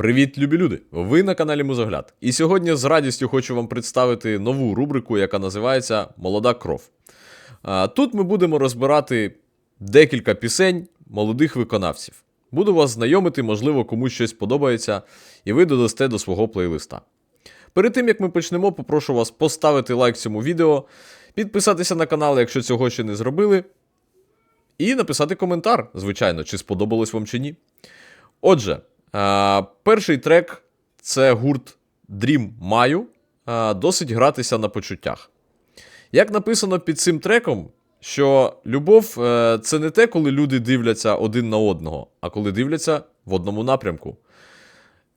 Привіт, любі люди! Ви на каналі Музогляд. І сьогодні з радістю хочу вам представити нову рубрику, яка називається Молода кров. Тут ми будемо розбирати декілька пісень молодих виконавців. Буду вас знайомити, можливо, комусь щось подобається, і ви додасте до свого плейлиста. Перед тим як ми почнемо, попрошу вас поставити лайк цьому відео, підписатися на канал, якщо цього ще не зробили, і написати коментар, звичайно, чи сподобалось вам чи ні. Отже, е, перший трек це гурт Dream Маю. Е, досить гратися на почуттях. Як написано під цим треком, що любов е, це не те, коли люди дивляться один на одного, а коли дивляться в одному напрямку.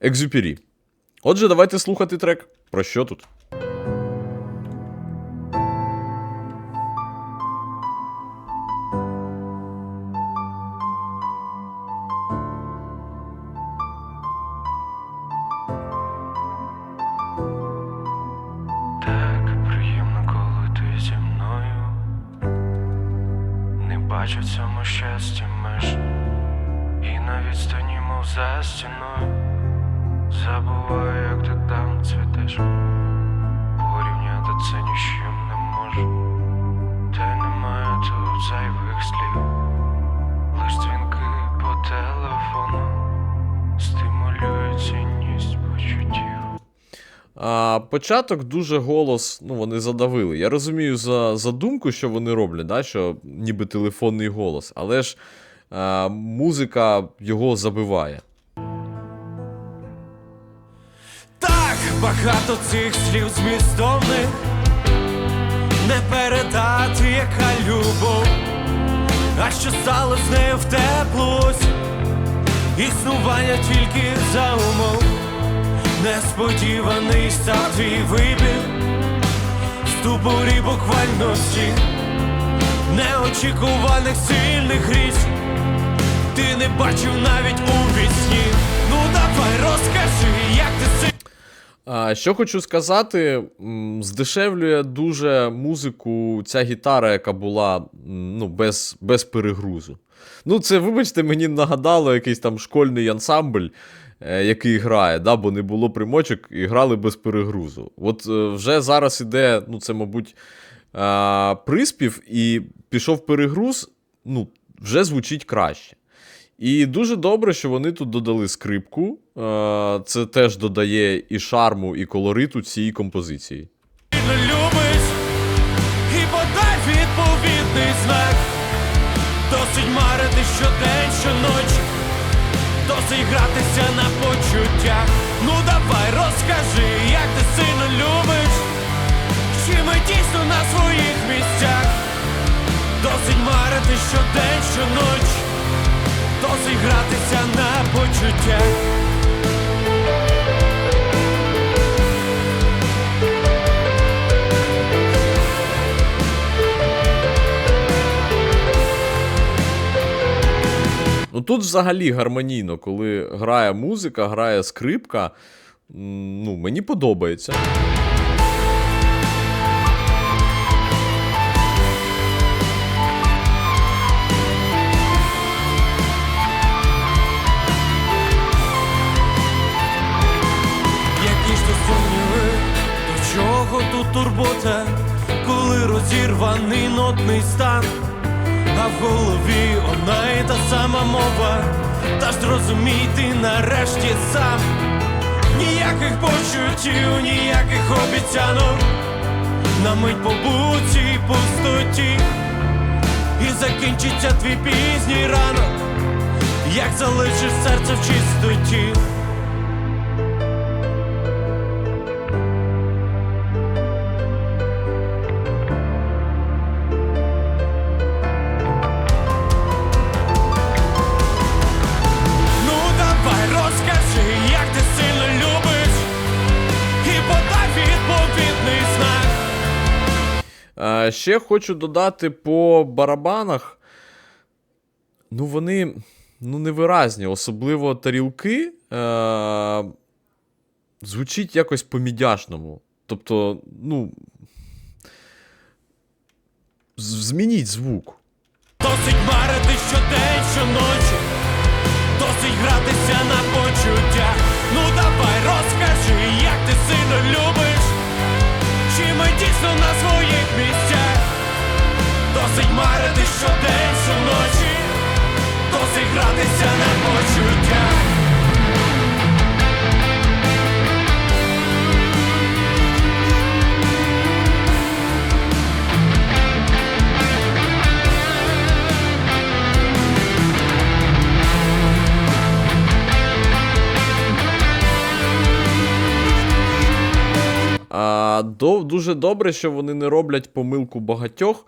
Екзюпері. Отже, давайте слухати трек. Про що тут? Щастя меж. І на відстані, мов за стіною. Забуваю, як ти А, початок дуже голос, ну, вони задавили. Я розумію за, за думку, що вони роблять, да, що ніби телефонний голос, але ж а, музика його забиває. Так багато цих слів змістовних не передати, яка любов, а що стало з нею в теплость, існування тільки за умов, несподіваний став твій вибір, ступорі буквальності, неочікуваних сильних річ. Ти не бачив навіть у вісні. Ну давай розкажи, як ти си. Що хочу сказати, здешевлює дуже музику ця гітара, яка була ну, без, без перегрузу. Ну, це, вибачте, мені нагадало якийсь там школьний ансамбль, який грає, да, бо не було примочок і грали без перегрузу. От е, вже зараз іде, ну, це, мабуть, приспів, і пішов перегруз, ну, вже звучить краще. І дуже добре, що вони тут додали скрипку. Е, Це теж додає і шарму, і колориту цій композиції. любиш, і подай відповідний знак. Досить марити щодень, щоночі, досить гратися на почуттях. Ну давай розкажи, як ти сильно любиш, чи ми дійсно на своїх місцях. Досить марити щодень, щоночі, досить гратися на почуттях. Тут взагалі гармонійно, коли грає музика, грає скрипка. Ну, мені подобається. Які ж то сумніви, до чого тут турбота, коли розірваний нотний стан, а в голові одна і та сама мова, та ж зрозумій ти нарешті сам. Ніяких почуттів, ніяких обіцянок, на мить побудь цій пустоті, і закінчиться твій пізній ранок, як залишиш серце в чистоті. А ще хочу додати по барабанах. Ну, вони ну, невиразні, особливо тарілки. Е- Звучить якось по-мідяшному. Тобто, ну. Змініть звук. Досить марити щодень, щоночі, досить гратися на почуттях. Ну давай розкажи, як ти сильно любиш, чи ми дійсно на своїх місцях марити щодень, щоночі, досить гратися на почуття. А, до, дуже добре, що вони не роблять помилку багатьох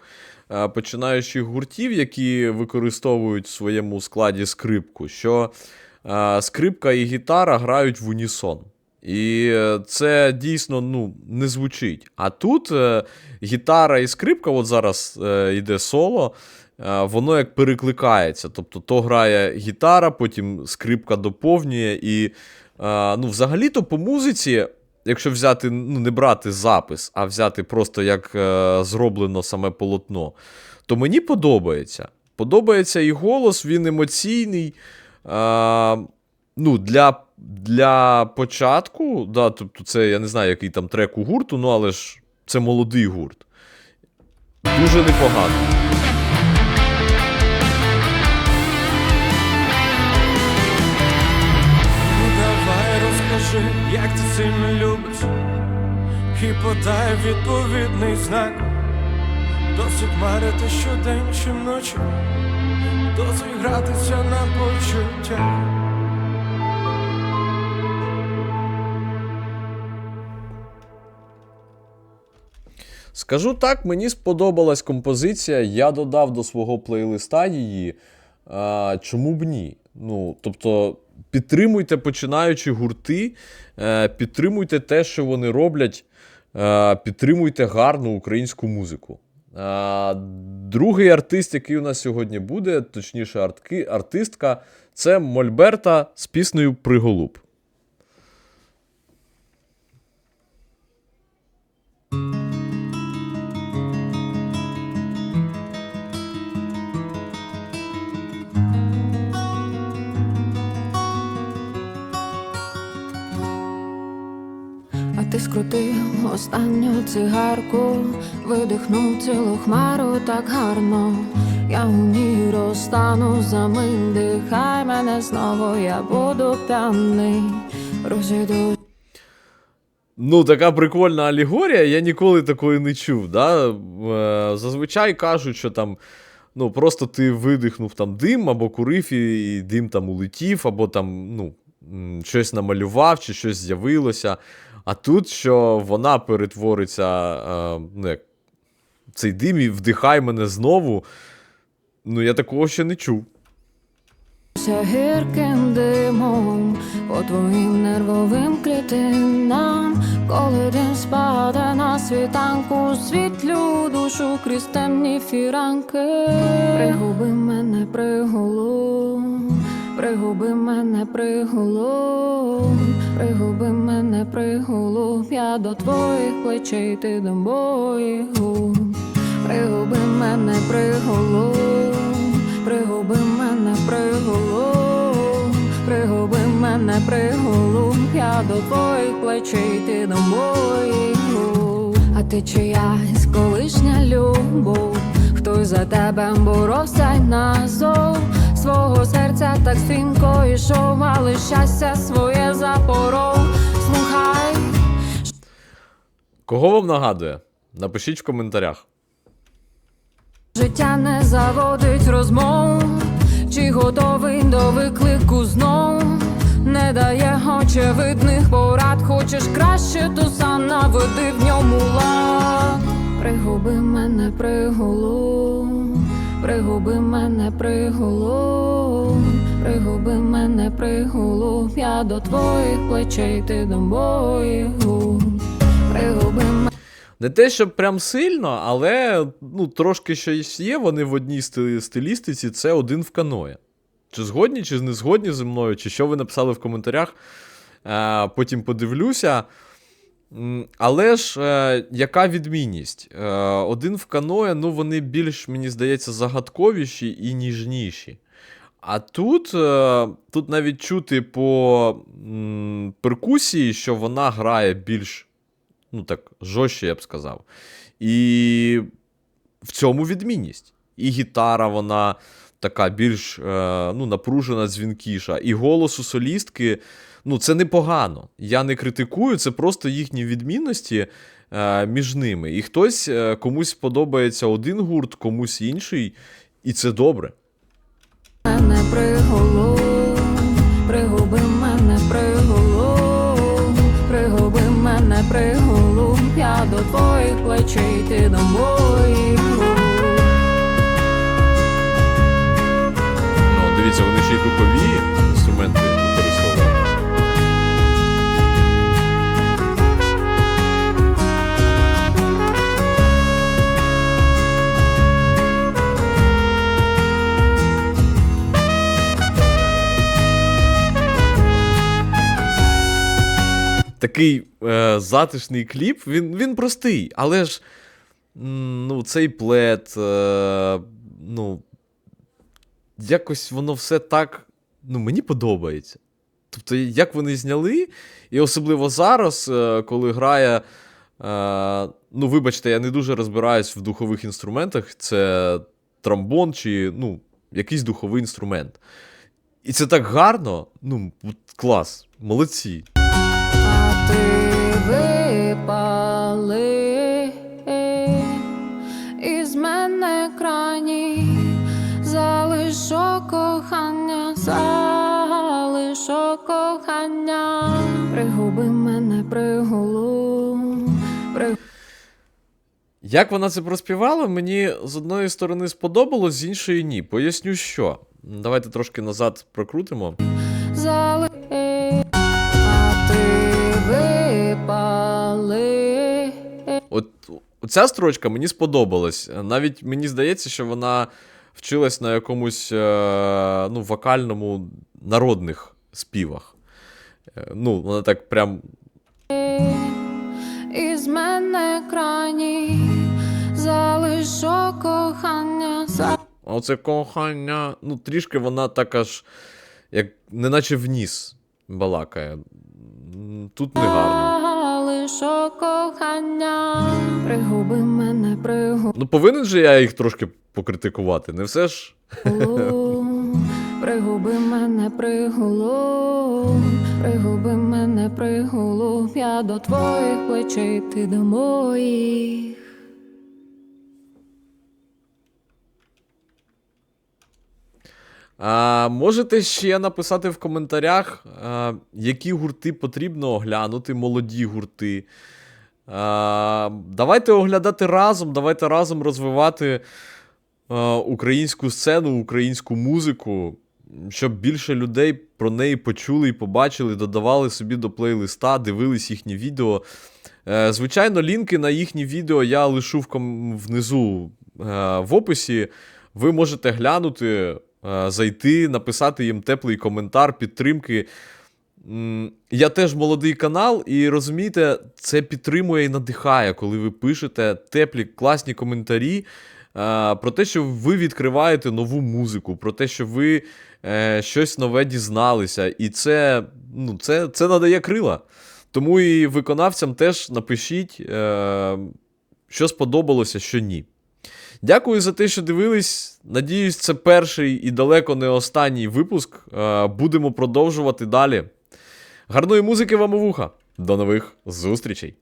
починаючих гуртів, які використовують в своєму складі скрипку, що скрипка і гітара грають в унісон. І е, це дійсно ну, не звучить. А тут е, гітара і скрипка, от зараз е, йде соло, е, воно як перекликається. Тобто то грає гітара, потім скрипка доповнює. І е, ну, взагалі-то по музиці якщо взяти, ну, не брати запис, а взяти просто як е, зроблено саме полотно, то мені подобається. Подобається і голос, він емоційний. Е, ну, для, для початку, да, тобто це я не знаю, який там трек у гурту, ну але ж це молодий гурт. Дуже непогано. Ти любиш, і подай відповідний знак. Досить марити щодень, щоночі, досить гратися на почуття. Скажу так, мені сподобалась композиція, я додав до свого плейлиста її. А, чому б ні? Ну, тобто, підтримуйте починаючі гурти, е, підтримуйте те, що вони роблять, е, підтримуйте гарну українську музику. А, другий артист, який у нас сьогодні буде, точніше, артистка, це Мольберта з піснею Приголуб. Ти скрутив останню цигарку, видихнув цілу хмару так гарно. Я у ній розтану за мить, дихай мене знову, я буду п'яний, розійду Ну, така прикольна алегорія, я ніколи такої не чув. Да? Е, Зазвичай кажуть, що там ну, просто ти видихнув там дим або курив, і дим там улетів, або там ну, щось намалював, чи щось з'явилося. А тут, що вона перетвориться, е, ну, як, цей дим і вдихай мене знову. Ну, я такого ще не чув. Гірким димом по твоїм нервовим клітинам, коли дим спаде на світанку, світлю душу крізь темні фіранки. Пригуби мене приголу, пригуби мене приголу, пригуби мене приголу, я до твоїх плечей, ти до моїх губ. Пригуби мене приголу, пригуби мене приголу, пригуби мене приголу, я до твоїх плечей, ти до моїх. А ти чиясь колишня любов, хтось за тебе боровся й назов, свого серця так стрімко ішов, але щастя своє запоров. Слухай, Кого вам нагадує? Напишіть в коментарях. Життя не заводить розмов, чи готовий до виклику знов, не дає очевидних порад, хочеш краще, то сам наведи в ньому лад. Пригуби мене приголу, пригуби мене приголу, пригуби мене приголу, я до твоїх плечей, ти до моїх губ. Пригуби мене. Не те, щоб прям сильно, але ну, трошки щось є. Вони в одній стилі- стилістиці це один в каное. Чи згодні, чи не згодні зі мною, чи що ви написали в коментарях. Е, потім подивлюся. Але ж е, яка відмінність? Е, один в каное, ну вони більш, мені здається, загадковіші і ніжніші. А тут, е, тут навіть чути по м, перкусії, що вона грає більш ну так, жорстче, я б сказав. І в цьому відмінність. і гітара, вона така більш е, ну, напружена, дзвінкіша. І голос у солістки, ну, це непогано. Я не критикую, це просто їхні відмінності е, між ними. І хтось е, комусь подобається один гурт, комусь інший, і це добре. мене приголуб, пригуби мене приголуб, пригуби мене приголуб, я до твоїх плечей, ти до моїх. Ну, дивіться, вони ще й духові Такий е, затишний кліп, він, він простий, але ж ну, цей плед, е, ну, якось воно все так. Ну, мені подобається. Тобто, як вони зняли, і особливо зараз, е, коли грає. Е, ну, вибачте, я не дуже розбираюсь в духових інструментах. Це тромбон чи ну, якийсь духовий інструмент. І це так гарно. Ну, клас, молодці. Випали із мене крані, залишо кохання, залишо кохання, пригуби мене приголуб, при... Як вона це проспівала, мені з одної сторони сподобалось, з іншої ні. Поясню, що. Давайте трошки назад прокрутимо. зали... От ця строчка мені сподобалась. Навіть мені здається, що вона вчилась на якомусь е, ну, вокальному народних співах. Е, Ну, вона так прям. із мене крані, залишо кохання, А Оце кохання. Ну, трішки вона так аж, як неначе вніс балакає. Тут не гарно. Залишо кохання, пригуби мене пригуби. Ну, повинен же я їх трошки покритикувати, не все ж. Пригуби мене пригулу, пригуби мене пригулу, я до твоїх плечей, ти до моїх. А, можете ще написати в коментарях, а, які гурти потрібно оглянути, молоді гурти. А, давайте оглядати разом, давайте разом розвивати а, українську сцену, українську музику, щоб більше людей про неї почули і побачили, додавали собі до плейлиста, дивились їхні відео. Е, Звичайно, лінки на їхні відео я лишу в ком... внизу е, в описі. Ви можете глянути, зайти, написати їм теплий коментар, підтримки. Я теж молодий канал, і розумієте, це підтримує і надихає, коли ви пишете теплі, класні коментарі е, про те, що ви відкриваєте нову музику, про те, що ви е, щось нове дізналися. І це, ну, це, це надає крила. Тому і виконавцям теж напишіть, е, що сподобалося, що ні. Дякую за те, що дивились. Надіюсь, це перший і далеко не останній випуск. Е, Будемо продовжувати далі. Гарної музики вам у вуха. До нових зустрічей!